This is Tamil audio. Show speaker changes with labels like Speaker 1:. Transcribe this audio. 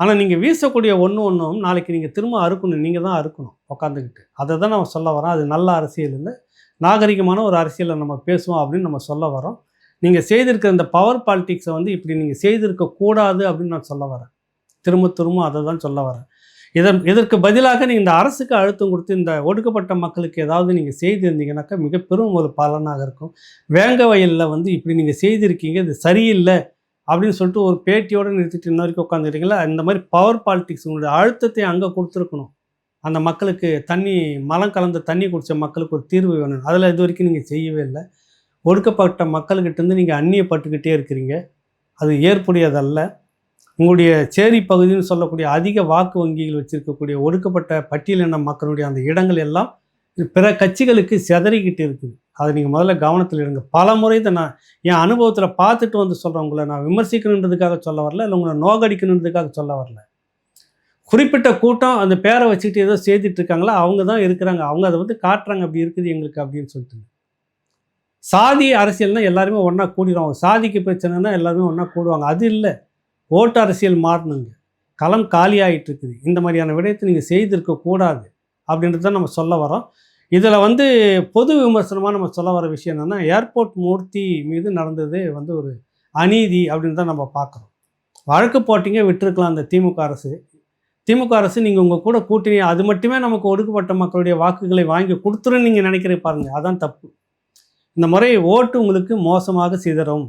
Speaker 1: ஆனால் நீங்கள் வீசக்கூடிய ஒன்று ஒன்றும் நாளைக்கு நீங்கள் திரும்ப அறுக்கணும். நீங்கள் தான் அறுக்கணும். உட்காந்துக்கிட்டு அதை தான் நம்ம சொல்ல வரோம். அது நல்ல அரசியல் இல்லை. நாகரிகமான ஒரு அரசியலை நம்ம பேசுவோம் அப்படின்னு நம்ம சொல்ல வரோம். நீங்கள் செய்திருக்கிற இந்த பவர் பாலிட்டிக்ஸை வந்து இப்படி நீங்கள் செய்திருக்க கூடாது அப்படின்னு நான் சொல்ல வரேன். திரும்ப திரும்ப அதை தான் சொல்ல வரேன். இதன் இதற்கு பதிலாக நீங்கள் இந்த அரசுக்கு அழுத்தம் கொடுத்து இந்த ஒடுக்கப்பட்ட மக்களுக்கு ஏதாவது நீங்கள் செய்திருந்தீங்கன்னாக்கா மிக பெரும் ஒரு பலனாக இருக்கும். வேங்க வயலில் வந்து இப்படி நீங்கள் செய்திருக்கீங்க. இது சரியில்லை. அப்படின்னு சொல்லிட்டு ஒரு பேட்டியோடு நிறுத்திட்டு இன்ன வரைக்கும் உட்காந்துருக்கீங்களா இந்த மாதிரி பவர் பாலிட்டிக்ஸ் உங்களுடைய அழுத்தத்தை அங்கே கொடுத்துருக்கணும். அந்த மக்களுக்கு தண்ணி மலம் கலந்த தண்ணி குடித்த மக்களுக்கு ஒரு தீர்வு வேணும். அதில் இது வரைக்கும் நீங்கள் செய்யவே இல்லை. ஒடுக்கப்பட்ட மக்கள்கிட்டேருந்து நீங்கள் அந்நியப்பட்டுக்கிட்டே இருக்கிறீங்க. அது ஏற்புடையதல்ல. உங்களுடைய சேரி பகுதின்னு சொல்லக்கூடிய அதிக வாக்கு வங்கிகள் வச்சுருக்கக்கூடிய ஒடுக்கப்பட்ட பட்டியலின மக்களுடைய அந்த இடங்கள் எல்லாம் பிற கட்சிகளுக்கு சிதறிக்கிட்டு இருக்குது. அதை நீங்கள் முதல்ல கவனத்தில் எடுங்க பல முறை இதை நான் என் அனுபவத்தில் பார்த்துட்டு வந்து சொல்கிறேன் உங்களை நான் விமர்சிக்கணுன்றதுக்காக சொல்ல வரல இல்லை உங்களை நோகடிக்கணுன்றதுக்காக சொல்ல வரல. குறிப்பிட்ட கூட்டம் அந்த பேரை வச்சுக்கிட்டு ஏதோ செய்துட்டு இருக்காங்களா அவங்க தான் இருக்கிறாங்க. அவங்க அதை வந்து காட்டுறாங்க அப்படி இருக்குது எங்களுக்கு அப்படின்னு சொல்லிட்டு. சாதி அரசியல்னால் எல்லாருமே ஒன்றா கூடிடுவாங்க. சாதிக்கு பிரச்சனைனா எல்லாருமே ஒன்றா கூடுவாங்க. அது இல்லை. ஓட்டு அரசியல் மாறணுங்க. களம் காலியாகிட்டு இருக்குது. இந்த மாதிரியான விடயத்தை நீங்கள் செய்திருக்க கூடாது அப்படின்றத நம்ம சொல்ல வரோம் இதில் வந்து பொது விமர்சனமாக நம்ம சொல்ல வர விஷயம் என்னென்னா ஏர்போர்ட் மூர்த்தி மீது நடந்தது வந்து ஒரு அநீதி அப்படின்னு தான் நம்ம பார்க்குறோம். வழக்கு போட்டிங்க விட்டுருக்கலாம் அந்த திமுக அரசு. திமுக அரசு நீங்கள் உங்கள் கூட கூட்டணி அது மட்டுமே நமக்கு ஒடுக்கப்பட்ட மக்களுடைய வாக்குகளை வாங்கி கொடுத்துருன்னு நீங்கள் நினைக்கிறேன் பாருங்கள் அதான் தப்பு. இந்த முறை ஓட்டு உங்களுக்கு மோசமாக சிதறும்.